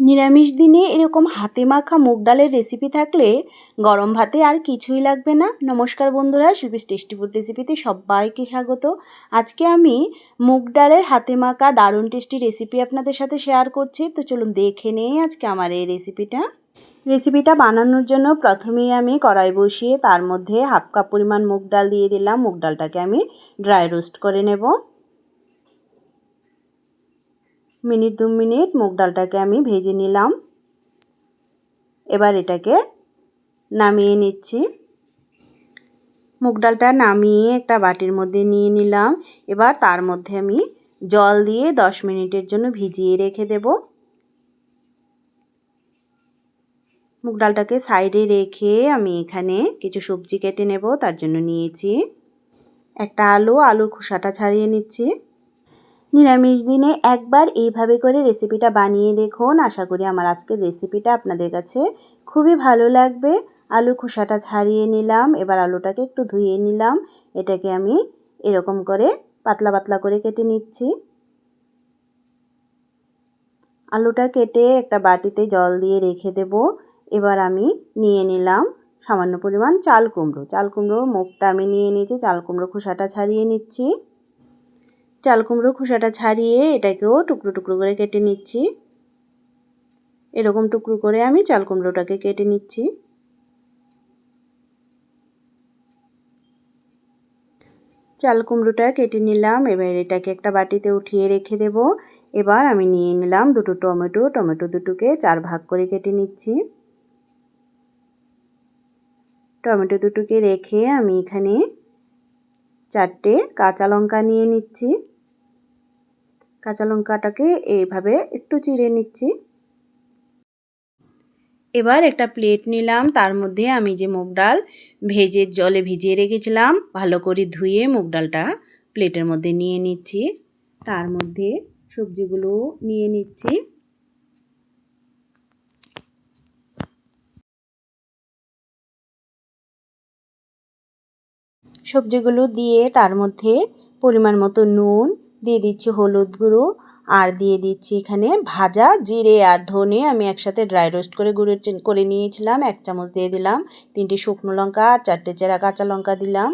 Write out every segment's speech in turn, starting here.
নিরামিষ দিনে এরকম হাতে মাখা মুগ ডালের রেসিপি থাকলে গরম ভাতে আর কিছুই লাগবে না। নমস্কার বন্ধুরা, শিল্পীস টেস্টি ফুড রেসিপিতে সবাইকে স্বাগত। আজকে আমি মুগ ডালের হাতে মাখা দারুণ টেস্টি রেসিপি আপনাদের সাথে শেয়ার করছি। তো চলুন দেখে নেই আজকে আমার এই রেসিপিটা রেসিপিটা বানানোর জন্য প্রথমেই আমি কড়াই বসিয়ে তার মধ্যে হাফ কাপ পরিমাণ মুগ ডাল দিয়ে দিলাম। মুগ ডালটাকে আমি ড্রাই রোস্ট করে নেব। মিনিট, দু মিনিট মুগ ডালটাকে আমি ভেজে নিলাম। এবার এটাকে নামিয়ে নিচ্ছি। মুগ ডালটা নামিয়ে একটা বাটির মধ্যে নিয়ে নিলাম। এবার তার মধ্যে আমি জল দিয়ে দশ মিনিটের জন্য ভিজিয়ে রেখে দেব। মুগ ডালটাকে সাইডে রেখে আমি এখানে কিছু সবজি কেটে নেব, তার জন্য নিয়েছি। একটা আলু, আলুর খোসাটা ছাড়িয়ে নিচ্ছি। নিরামিষ দিনে একবার এইভাবে করে রেসিপিটা বানিয়ে দেখুন। আশা করি আমার আজকের রেসিপিটা আপনাদের কাছে খুবই ভালো লাগবে। আলু খোসাটা ছাড়িয়ে নিলাম, এবার আলুটাকে একটু ধুয়ে নিলাম। এটাকে আমি এরকম করে পাতলা পাতলা করে কেটে নিচ্ছি। আলুটা কেটে একটা বাটিতে জল দিয়ে রেখে দেব। এবার আমি নিয়ে নিলাম সামান্য পরিমাণ চাল কুমড়ো। চাল কুমড়োর মুখটা আমি নিয়ে নিয়েছি, চাল কুমড়ো খোসাটা ছাড়িয়ে নিচ্ছি। চাল কুমড়ো খোসাটা ছাড়িয়ে এটাকেও টুকরো টুকরো করে কেটে নিচ্ছি। এরকম টুকরো করে আমি চাল কুমড়োটাকে কেটে নিচ্ছি। চাল কুমড়োটা কেটে নিলাম, এবার এটাকে একটা বাটিতে উঠিয়ে রেখে দেব। এবার আমি নিয়ে নিলাম দুটো টমেটো টমেটো দুটোকে চার ভাগ করে কেটে নিচ্ছি। টমেটো দুটোকে রেখে আমি এখানে চারটে কাঁচা লঙ্কা নিয়ে নিচ্ছি। কাঁচা লঙ্কাটাকে এইভাবে একটু চিড়ে নিচ্ছি। এবার একটা প্লেট নিলাম, তার মধ্যে আমি যে মুগ ডাল ভেজে জলে ভিজিয়ে রেখেছিলাম, ভালো করে ধুয়ে মুগ ডালটা প্লেটের মধ্যে নিয়ে নিচ্ছি। তার মধ্যে সবজিগুলো নিয়ে নিচ্ছি। সবজিগুলো দিয়ে তার মধ্যে পরিমাণ মতো নুন দিয়ে দিচ্ছি হলুদ গুঁড়ো আর দিয়ে দিচ্ছি এখানে ভাজা জিরে আর ধনে। আমি একসাথে ড্রাই রোস্ট করে গুঁড়ো করে নিয়েছিলাম। এক চামচ দিয়ে দিলাম। তিনটি শুকনো লঙ্কা আর চারটে চেরা কাঁচা লঙ্কা দিলাম।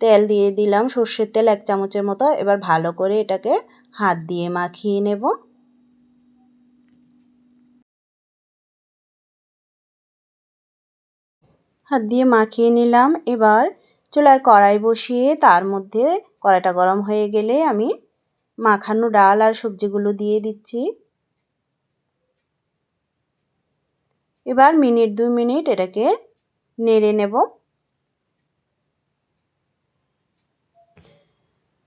তেল দিয়ে দিলাম। সর্ষের তেল এক চামচের মতো। এবার ভালো করে এটাকে হাত দিয়ে মাখিয়ে নেব। হাত দিয়ে মাখিয়ে নিলাম। এবার চুলায় কড়াই বসিয়ে তার মধ্যে কড়াইটা গরম হয়ে গেলে আমি মাখানো ডাল আর সবজিগুলো দিয়ে দিচ্ছি। এবার মিনিট, দুই মিনিট এটাকে নেড়ে নেব।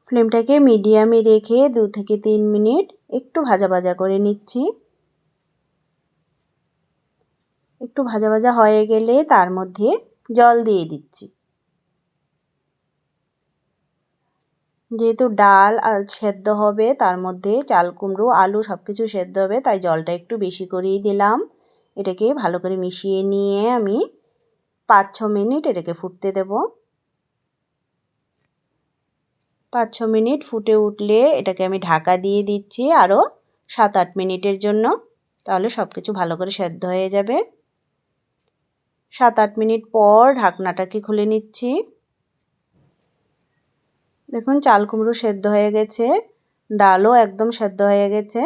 ফ্লেমটাকে মিডিয়ামে রেখে দু থেকে তিন মিনিট একটু ভাজা ভাজা করে নিচ্ছি। একটু ভাজা ভাজা হয়ে গেলে তার মধ্যে জল দিয়ে দিচ্ছি। যেহেতু ডাল আর সেদ্ধ হবে, তার মধ্যে চাল কুমড়ো, আলু সব কিছু সেদ্ধ হবে, তাই জলটা একটু বেশি করেই দিলাম। এটাকে ভালো করে মিশিয়ে নিয়ে আমি পাঁচ, ছ মিনিট এটাকে ফুটতে দেব। পাঁচ, ছ মিনিট ফুটে উঠলে এটাকে আমি ঢাকা দিয়ে দিচ্ছি আরও সাত, আট মিনিটের জন্য। তাহলে সব কিছু ভালো করে সেদ্ধ হয়ে যাবে। সাত, আট মিনিট পর ঢাকনাটাকে খুলে নিচ্ছি। দেখুন, চাল কুমড়ো সেদ্ধ হয়ে গেছে, ডালও একদম সেদ্ধ হয়ে গেছে।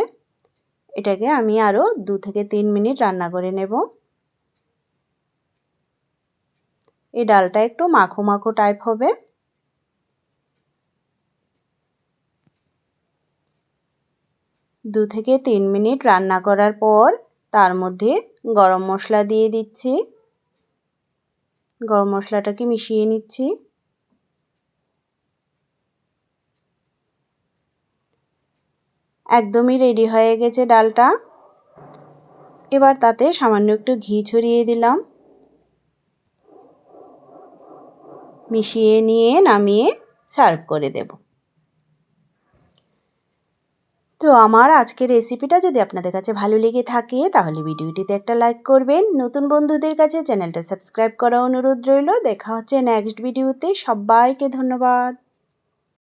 এটাকে আমি আরও দু থেকে তিন মিনিট রান্না করে নেব। এই ডালটা একটু মাখো মাখো টাইপ হবে। দু থেকে তিন মিনিট রান্না করার পর তার মধ্যে গরম মশলা দিয়ে দিচ্ছি। গরম মশলাটাকে মিশিয়ে নিচ্ছি। একদমই রেডি হয়ে গেছে ডালটা। এবার তাতে সামান্য একটু ঘি ছড়িয়ে দিলাম। মিশিয়ে নিয়ে নামিয়ে সার্ভ করে দেব। তো আমার আজকের রেসিপিটা যদি আপনাদের কাছে ভালো লেগে থাকে, তাহলে ভিডিওটিতে একটা লাইক করবেন। নতুন বন্ধুদের কাছে চ্যানেলটা সাবস্ক্রাইব করা অনুরোধ রইল। দেখা হচ্ছে নেক্সট ভিডিওতে সবাইকে ধন্যবাদ।